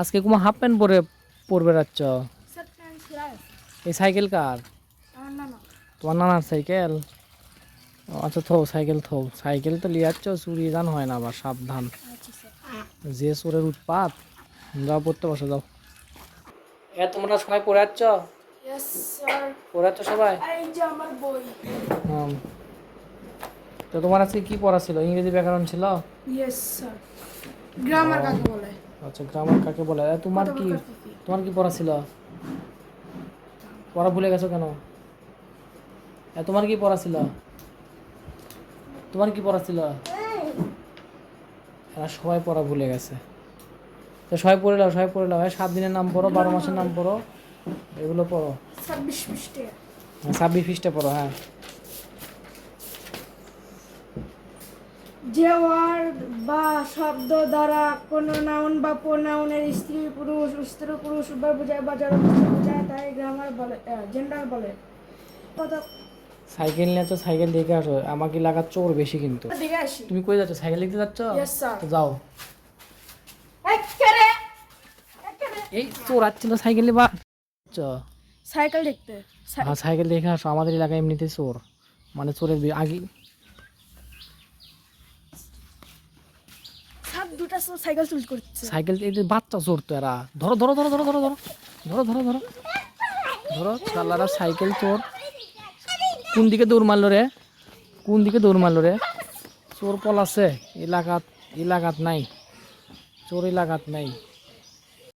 আজকে কোনো half pant পরে পরবে রাচ্ছ এই সাইকেল কার? তোমার নানার সাইকেল আচ্ছা থো সাইকেল থো। সাইকেল তো লিয়ে যাচ্ছ চুরি গান হয় না আবার সাবধান। আচ্ছা যে চোরের উৎপাত যাও পড়তে বসে যাও। এ তোমরা সবাই পড়ে যাচ্ছ পড়ে যাচ্ছ সবাই। তো তোমার আজকে কি পড়া ছিল? ইংরেজি ব্যাকরণ ছিল? গ্রামার কাকে বলে? আচ্ছা গ্রামার কাকে বলে? তোমার কি তোমার কি পড়া ছিল? পড়া ভুলে গেছো কেন? তোমার কি পড়া ছিল? তোমার কি পড়া ছিল? এরা সবাই পড়া ভুলে গেছে। তো সবাই পড়ে লাও সবাই পড়ে লাও সাত দিনের নাম পড়ো বারো মাসের নাম পড়ো এগুলো পড়ো। ছাব্বিশ পৃষ্ঠে। হ্যাঁ, ছাব্বিশ পৃষ্ঠে পড়ো হ্যাঁ। যে ওয়ার্ড বা শব্দ দ্বারা কোনো নাউন বা প্রোনাউনের স্ত্রী পুরুষ স্ত্রী পুরুষ উভয় বোঝায় বা যারা বোঝায় তাই গ্রামার বলে জেন্ডার বলে। কত সাইকেল নিয়ে তো সাইকেল দেখে আসো। আমাকে লাগা চোর বেশি কিন্তু? দেখে আসি। তুমি কই যাচ্ছ? সাইকেল দেখতে যাচ্ছ? তো যাও। এই চোর আসছিল সাইকেল বা সাইকেল দেখতে। হ্যাঁ সাইকেল দেখে আসো। আমাদের এলাকায় এমনিতে চোর। মানে চোরের আগে দুটা সাইকেল চুরি করছে। সাইকেল এই বাচ্চা চোর তো এরা। ধরো ধরো ধরো ধরো ধরো ধরো। ধরো ধরো ধরো। ধরো শালারা সাইকেল চোর। কোন দিকে দৌড় মারলো রে? কোন দিকে দৌড় মারলো রে? চোর পলাছে। এলাকাত এলাকাত নাই। চোর এলাকাত নাই।